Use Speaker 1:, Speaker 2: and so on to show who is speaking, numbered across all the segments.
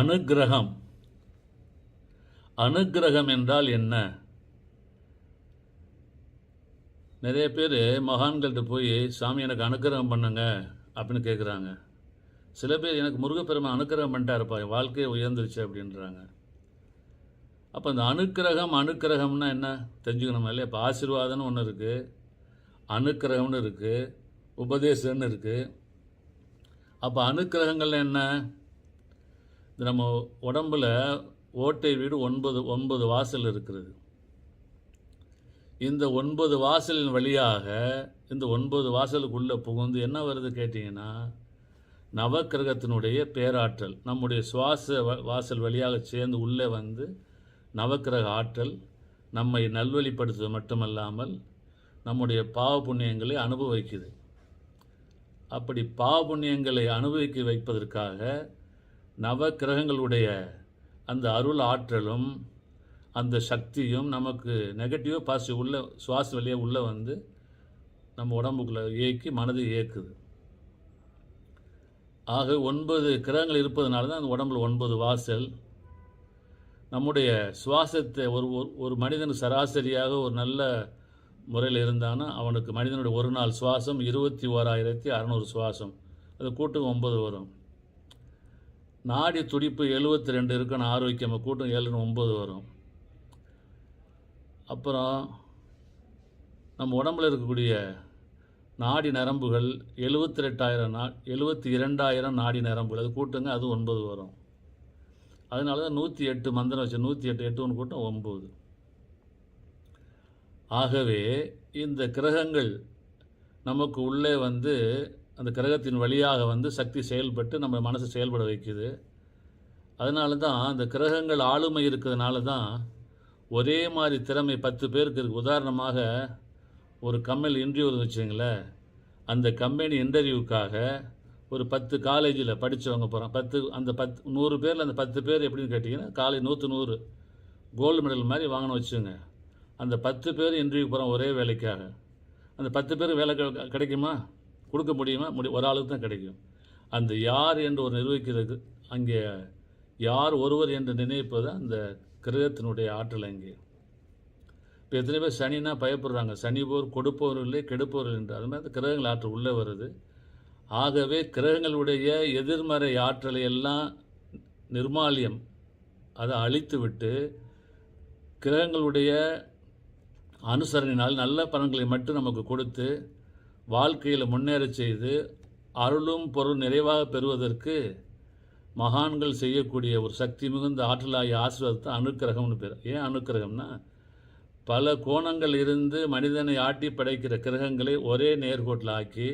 Speaker 1: அனுக்கிரகம் அனுக்கிரகம் என்றால் என்ன? நிறைய பேர் மகான்கள்கிட்ட போய் சாமி எனக்கு அனுக்கிரகம் பண்ணுங்க அப்படின்னு கேட்குறாங்க சில பேர் எனக்கு முருகப்பெருமை அனுக்கிரகம் பண்ணிட்டாருப்பா என் வாழ்க்கையை உயர்ந்துருச்சு அப்படின்றாங்க. அப்போ இந்த அனுக்கிரகம் அனுக்கிரகம்னா என்ன? தெரிஞ்சுக்கணும் இல்லையா? இப்போ ஆசீர்வாதம்னு ஒன்று இருக்குது அனுக்கிரகம்னு இருக்குது உபதேசம்னு இருக்குது அப்போ அனுக்கிரகங்கள் என்ன? நம்ம உடம்புல ஓட்டை வீடு ஒன்பது ஒன்பது வாசல் இருக்கிறது. இந்த ஒன்பது வாசலின் வழியாக இந்த ஒன்பது வாசலுக்குள்ளே புகுந்து என்ன வருது கேட்டிங்கன்னா நவக்கிரகத்தினுடைய பேராற்றல் நம்முடைய சுவாச வ- வாசல் வழியாக சேர்ந்து உள்ளே வந்து நவக்கிரக ஆற்றல் நம்மை நல்வழிப்படுத்துவது மட்டுமல்லாமல் நம்முடைய பாவ புண்ணியங்களை அனுபவிக்குது. அப்படி பாவ புண்ணியங்களை அனுபவிக்க வைப்பதற்காக நவக்கிரகங்களுடைய அந்த அருள் ஆற்றலும் அந்த சக்தியும் நமக்கு நெகட்டிவாக பாசிட்டிவ் உள்ள சுவாச வழியாக உள்ளே வந்து நம்ம உடம்புக்குள்ளே இயக்கி மனதை இயக்குது. ஆக ஒன்பது கிரகங்கள் இருப்பதனால தான் அந்த உடம்புல ஒன்பது வாசல். நம்முடைய சுவாசத்தை ஒரு ஒரு- ஒரு மனிதன் சராசரியாக ஒரு நல்ல முறையில் இருந்தானா அவனுக்கு மனிதனுடைய ஒரு நாள் சுவாசம் இருபத்தி ஓராயிரத்தி அறநூறு சுவாசம். அது கூட்டம் ஒன்பது வரும். நாடி துடிப்பு எழுபத்தி ரெண்டு இருக்கணும் ஆரோக்கியமாக கூட்டம் ஏழுன்னு ஒம்பது வரும். அப்புறம் நம்ம உடம்புல இருக்கக்கூடிய நாடி நரம்புகள் எழுபத்தி ரெண்டாயிரம் நா எழுபத்தி இரண்டாயிரம் நாடி நரம்புகள். அது கூட்டுங்க அது ஒன்பது வரும். அதனால தான் நூற்றி எட்டு மந்திரம் வச்சு நூற்றி எட்டு எட்டு ஒன்று கூட்டம் ஒம்பது ஆகவே இந்த கிரகங்கள் நமக்கு உள்ளே வந்து அந்த கிரகத்தின் வழியாக வந்து சக்தி செயல்பட்டு நம்ம மனசு செயல்பட வைக்குது. அதனால தான் அந்த கிரகங்கள் ஆளுமை இருக்கிறதுனால தான் ஒரே மாதிரி திறமை பத்து பேருக்கு இருக்குது உதாரணமாக ஒரு கம்பெனி இன்டர்வியூ வச்சுங்களேன் அந்த கம்பெனி இன்டர்வியூக்காக ஒரு பத்து காலேஜில் படித்தவங்க போகிறாங்க பத்து அந்த பத்து நூறு பேரில் அந்த பத்து பேர் எப்படின்னு கேட்டிங்கன்னா காலேஜ் நூற்று நூறு கோல்டு மெடல் மாதிரி வாங்கின வச்சுங்க அந்த பத்து பேர் இன்டர்வியூ போகிறோம் ஒரே வேலைக்காக. அந்த பத்து பேர் வேலை கிடைக்குமா? கொடுக்க முடியுமா? முடி ஒரு ஆளுக்கு தான் கிடைக்கும். அந்த யார் என்று ஒரு நிர்வகிக்கிறது அங்கே யார் ஒருவர் என்று நினைப்பது அந்த கிரகத்தினுடைய ஆற்றல் அங்கே. இப்போ எத்தனை பேர் சனினா பயப்படுறாங்க. சனி போர் கொடுப்பவர் இல்லை கெடுப்பவர் என்று. அது மாதிரி அந்த கிரகங்கள் ஆற்றல் உள்ளே வருது. ஆகவே கிரகங்களுடைய எதிர்மறை ஆற்றலை எல்லாம் நிர்மாலியம் அதை அழித்துவிட்டு கிரகங்களுடைய அனுசரணினால் நல்ல பலன்களை மட்டும் நமக்கு கொடுத்து வாழ்க்கையில் முன்னேறச் செய்து அருளும் பொருள் நிறைவாக பெறுவதற்கு மகான்கள் செய்யக்கூடிய ஒரு சக்தி மிகுந்த ஆற்றலாகிய ஆசீர்வாதத்தை அனுக்கிரகம்னு பேர். ஏன் அனுக்கிரகம்னா பல கோணங்கள் இருந்து மனிதனை ஆட்டி படைக்கிற கிரகங்களை ஒரே நேர்கோட்டில் ஆக்கி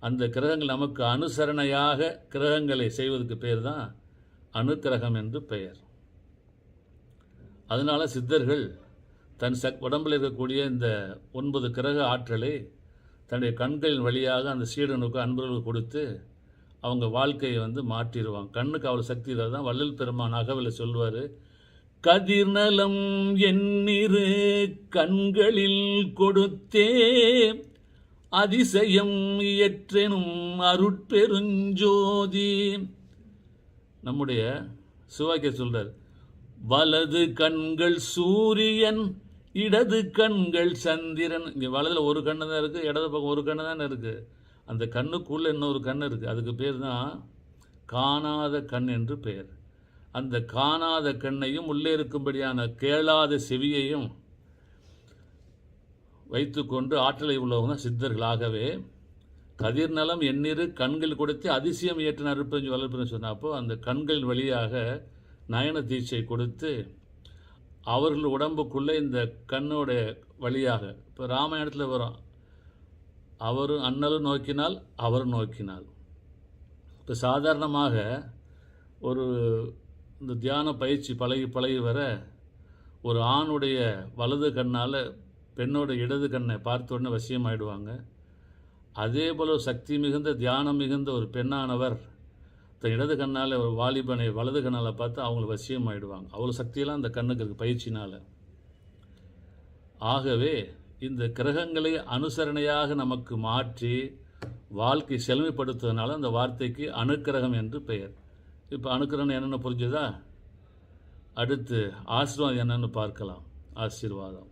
Speaker 1: அந்த கிரகங்கள் நமக்கு அனுசரணையாக கிரகங்களை செய்வதற்கு பேர் தான் அனுக்கிரகம் என்று பெயர். அதனால சித்தர்கள் தன் சக் உடம்பில் இருக்கக்கூடிய இந்த ஒன்பது கிரக ஆற்றலை தன்னுடைய கண்களின் வழியாக அந்த சீடனுக்கு அன்பர்கள் கொடுத்து அவங்க வாழ்க்கையை வந்து மாற்றிடுவாங்க. கண்ணுக்கு அவ்வளோ சக்தி இல்லை தான் வள்ளல் பெருமான் அகவில் சொல்வார். கதிர்நலம் என்னிரு கண்களில் கொடுத்தே அதிசயம் இயற்றெனும் அருட்பெருஞ்சோதி. நம்முடைய சிவாக்கிய சொல்றார் வலது கண்கள் சூரியன் இடது கண்கள் சந்திரன். இங்கே வலதில் ஒரு கண்ணு தான் இருக்குது இடது பக்கம் ஒரு கண்ணு தானே இருக்குது அந்த கண்ணுக்குள்ளே இன்னொரு கண் இருக்குது அதுக்கு பேர் தான் காணாத கண் என்று பெயர். அந்த காணாத கண்ணையும் உள்ளே இருக்கும்படியான கேளாத செவியையும் வைத்துக்கொண்டு ஆற்றலை உள்ளவங்க தான் சித்தர்களாகவே கதிர்நலம் எண்ணிரு கண்கள் கொடுத்து அதிசயம் ஏற்றின அருப்பெஞ்சு வளர்ப்புன்னு சொன்னப்போ அந்த கண்களின் வழியாக நயன தீட்சை கொடுத்து அவர்கள் உடம்புக்குள்ளே இந்த கண்ணோட வழியாக இப்போ ராமாயணத்தில் வரும். அவரும் அண்ணலும் நோக்கினால் அவரும் நோக்கினால். இப்போ சாதாரணமாக ஒரு இந்த தியான பயிற்சி பழகி பழகி வர ஒரு ஆணுடைய வலது கண்ணால் பெண்ணோட இடது கண்ணை பார்த்த உடனே வசியமாயிடுவாங்க. அதே போல் சக்தி மிகுந்த தியானம் மிகுந்த ஒரு பெண்ணானவர் இடது கண்ணால் ஒரு வாலிபனை வலது கண்ணால் பார்த்து அவங்களுக்கு வசியமாயிடுவாங்க. அவ்வளோ சக்தியெல்லாம் அந்த கண்ணுக்கு இருக்குது பயிற்சினால் ஆகவே இந்த கிரகங்களை அனுசரணையாக நமக்கு மாற்றி வாழ்க்கை செழுமைப்படுத்துவதனால அந்த வார்த்தைக்கு அணுக்கிரகம் என்று பெயர். இப்போ அணுக்கிரகம் என்னென்னு புரிஞ்சுதா? அடுத்து ஆசீர்வாதம் என்னென்னு பார்க்கலாம். ஆசீர்வாதம்.